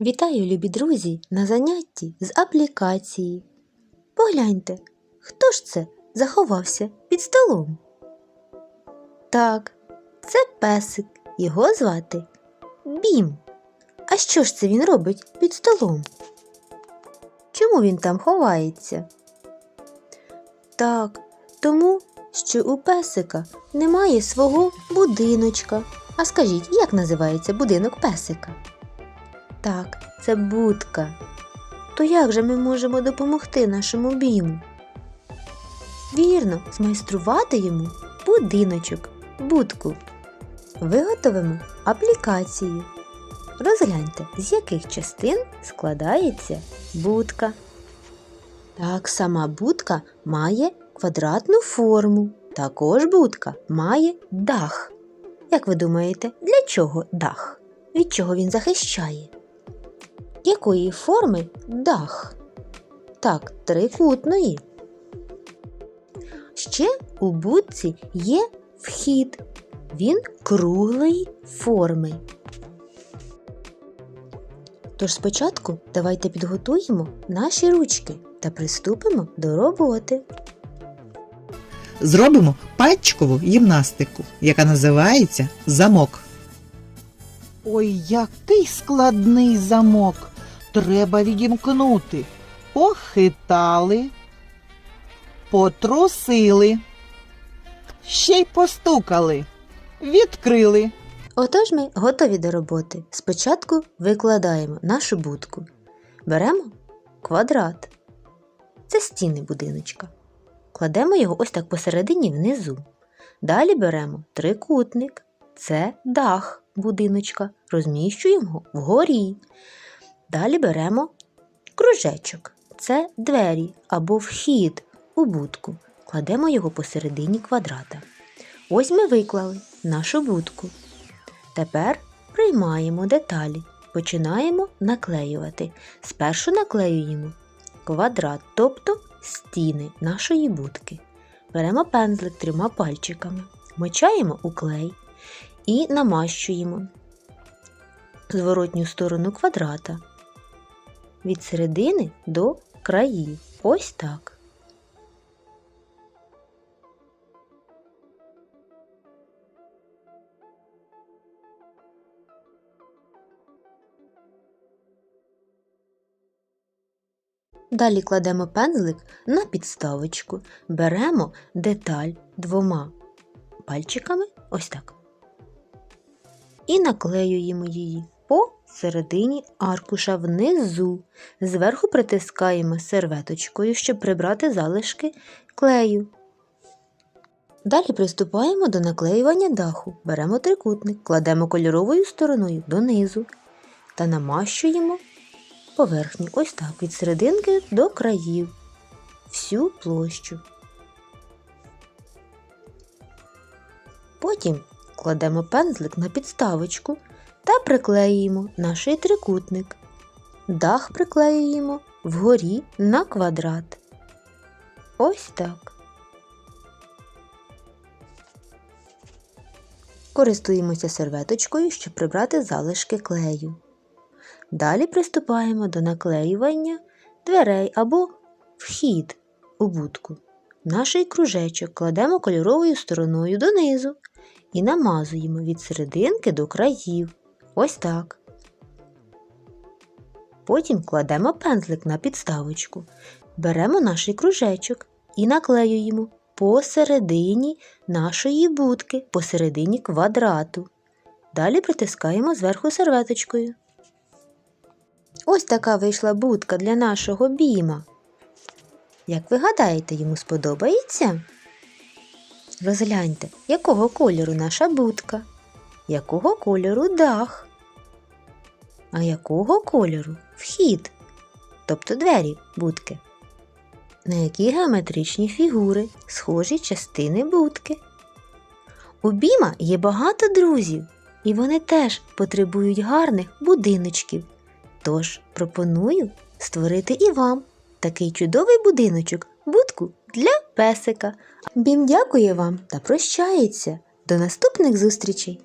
Вітаю, любі друзі, на занятті з аплікації. Погляньте, хто ж це заховався під столом? Так, це песик. Його звати Бім. А що ж це він робить під столом? Чому він там ховається? Так, тому що у песика немає свого будиночка. А скажіть, як називається будинок песика? Так, це будка. То як же ми можемо допомогти нашому біму? Вірно, змайструвати йому будиночок, будку. Виготовимо аплікацію. Розгляньте, з яких частин складається будка. Так, сама будка має квадратну форму. Також будка має дах. Як ви думаєте, для чого дах? Від чого він захищає? Якої форми дах? Так, трикутної. Ще у будці є вхід. Він круглої форми. Тож спочатку давайте підготуємо наші ручки та приступимо до роботи. Зробимо пальчикову гімнастику, яка називається замок. Ой, який складний замок. Треба відімкнути. Похитали, потрусили, ще й постукали, відкрили. Отож ми готові до роботи. Спочатку викладаємо нашу будку. Беремо квадрат. Це стіни будиночка. Кладемо його ось так посередині внизу. Далі беремо трикутник. Це дах будиночка. Розміщуємо вгорі. Далі беремо кружечок. Це двері або вхід у будку. Кладемо його посередині квадрата. Ось ми виклали нашу будку. Тепер приймаємо деталі. Починаємо наклеювати. Спершу наклеюємо квадрат, тобто стіни нашої будки. Беремо пензлик трьома пальчиками, мочаємо у клей і намащуємо зворотню сторону квадрата від середини до країв. Ось так. Далі кладемо пензлик на підставочку, беремо деталь двома пальчиками, ось так. І наклеюємо її по середині аркуша внизу. Зверху притискаємо серветочкою, щоб прибрати залишки клею. Далі приступаємо до наклеювання даху. Беремо трикутник, кладемо кольоровою стороною донизу та намащуємо поверхню ось так від серединки до країв всю площу. Потім кладемо пензлик на підставочку та приклеюємо наш трикутник. Дах приклеюємо вгорі на квадрат. Ось так. Користуємося серветочкою, щоб прибрати залишки клею. Далі приступаємо до наклеювання дверей або вхід у будку. Наш кружечок кладемо кольоровою стороною донизу і намазуємо від серединки до країв. Ось так. Потім кладемо пензлик на підставочку. Беремо наш кружечок і наклеюємо посередині нашої будки, посередині квадрату. Далі притискаємо зверху серветочкою. Ось така вийшла будка для нашого біма. Як ви гадаєте, йому сподобається? Розгляньте, якого кольору наша будка, якого кольору дах, а якого кольору вхід, тобто двері будки. На які геометричні фігури схожі частини будки. У Біма є багато друзів, і вони теж потребують гарних будиночків. Тож пропоную створити і вам такий чудовий будиночок, будку для песика. Бім дякує вам та прощається. До наступних зустрічей!